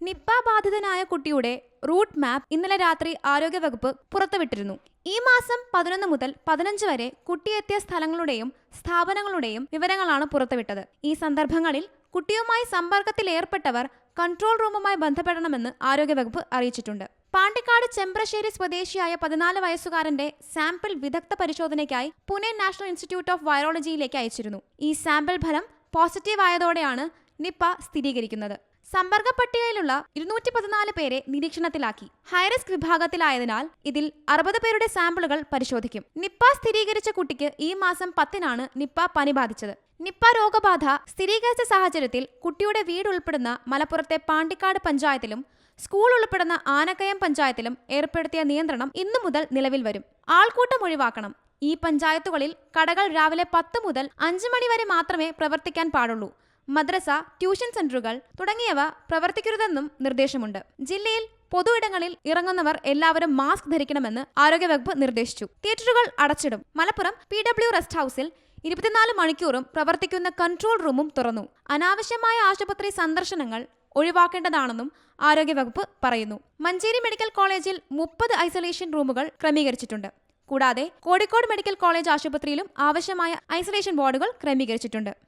Nipah ബാധിതനായ കുട്ടിയുടെ route map ഇന്നലെ രാത്രി ആരോഗ്യവകുപ്പ് പുറത്തുവിട്ടിരുന്നു. ഈ മാസം പതിനൊന്ന് മുതൽ പതിനഞ്ച് വരെ കുട്ടിയെത്തിയ സ്ഥലങ്ങളുടെയും സ്ഥാപനങ്ങളുടെയും വിവരങ്ങളാണ് പുറത്തുവിട്ടത്. ഈ സന്ദർഭങ്ങളിൽ കുട്ടിയുമായി സമ്പർക്കത്തിലേർപ്പെട്ടവർ കൺട്രോൾ റൂമുമായി ബന്ധപ്പെടണമെന്ന് ആരോഗ്യവകുപ്പ് അറിയിച്ചിട്ടുണ്ട്. പാണ്ടിക്കാട് ചെമ്പ്രശ്ശേരി സ്വദേശിയായ പതിനാല് വയസ്സുകാരന്റെ സാമ്പിൾ വിദഗ്ധ പരിശോധനയ്ക്കായി പുനെ നാഷണൽ ഇൻസ്റ്റിറ്റ്യൂട്ട് ഓഫ് വൈറോളജിയിലേക്ക് അയച്ചിരുന്നു. ഈ സാമ്പിൾ ഫലം പോസിറ്റീവ് ആയതോടെയാണ് നിപ്പ സ്ഥിരീകരിക്കുന്നത്. സമ്പർക്ക പട്ടികയിലുള്ള ഇരുന്നൂറ്റി പതിനാല് പേരെ നിരീക്ഷണത്തിലാക്കി. ഹൈറിസ്ക് വിഭാഗത്തിലായതിനാൽ ഇതിൽ അറുപത് പേരുടെ സാമ്പിളുകൾ പരിശോധിക്കും. നിപ്പ സ്ഥിരീകരിച്ച കുട്ടിക്ക് ഈ മാസം പത്തിനാണ് നിപ്പ പനി ബാധിച്ചത്. നിപ്പ രോഗബാധ സ്ഥിരീകരിച്ച സാഹചര്യത്തിൽ കുട്ടിയുടെ വീട് ഉൾപ്പെടുന്ന മലപ്പുറത്തെ പാണ്ടിക്കാട് പഞ്ചായത്തിലും സ്കൂൾ ഉൾപ്പെടുന്ന ആനക്കയം പഞ്ചായത്തിലും ഏർപ്പെടുത്തിയ നിയന്ത്രണം ഇന്നു മുതൽ നിലവിൽ വരും. ആൾക്കൂട്ടം ഒഴിവാക്കണം. ഈ പഞ്ചായത്തുകളിൽ കടകൾ രാവിലെ പത്ത് മുതൽ അഞ്ച് മണി വരെ മാത്രമേ പ്രവർത്തിക്കാൻ പാടുള്ളൂ. മദ്രസ ട്യൂഷൻ സെന്ററുകൾ തുടങ്ങിയവ പ്രവർത്തിക്കരുതെന്നും നിർദ്ദേശമുണ്ട്. ജില്ലയിൽ പൊതു ഇടങ്ങളിൽ ഇറങ്ങുന്നവർ എല്ലാവരും മാസ്ക് ധരിക്കണമെന്ന് ആരോഗ്യവകുപ്പ് നിർദ്ദേശിച്ചു. തിയേറ്ററുകൾ അടച്ചിടും. മലപ്പുറം പി ഡബ്ല്യു റെസ്റ്റ് ഹൌസിൽ ഇരുപത്തിനാല് മണിക്കൂറും പ്രവർത്തിക്കുന്ന കൺട്രോൾ റൂമും തുറന്നു. അനാവശ്യമായ ആശുപത്രി സന്ദർശനങ്ങൾ ഒഴിവാക്കേണ്ടതാണെന്നും ആരോഗ്യവകുപ്പ് പറയുന്നു. മഞ്ചേരി മെഡിക്കൽ കോളേജിൽ മുപ്പത് ഐസൊലേഷൻ റൂമുകൾ ക്രമീകരിച്ചിട്ടുണ്ട്. കൂടാതെ കോഴിക്കോട് മെഡിക്കൽ കോളേജ് ആശുപത്രിയിലും ആവശ്യമായ ഐസൊലേഷൻ വാർഡുകൾ ക്രമീകരിച്ചിട്ടുണ്ട്.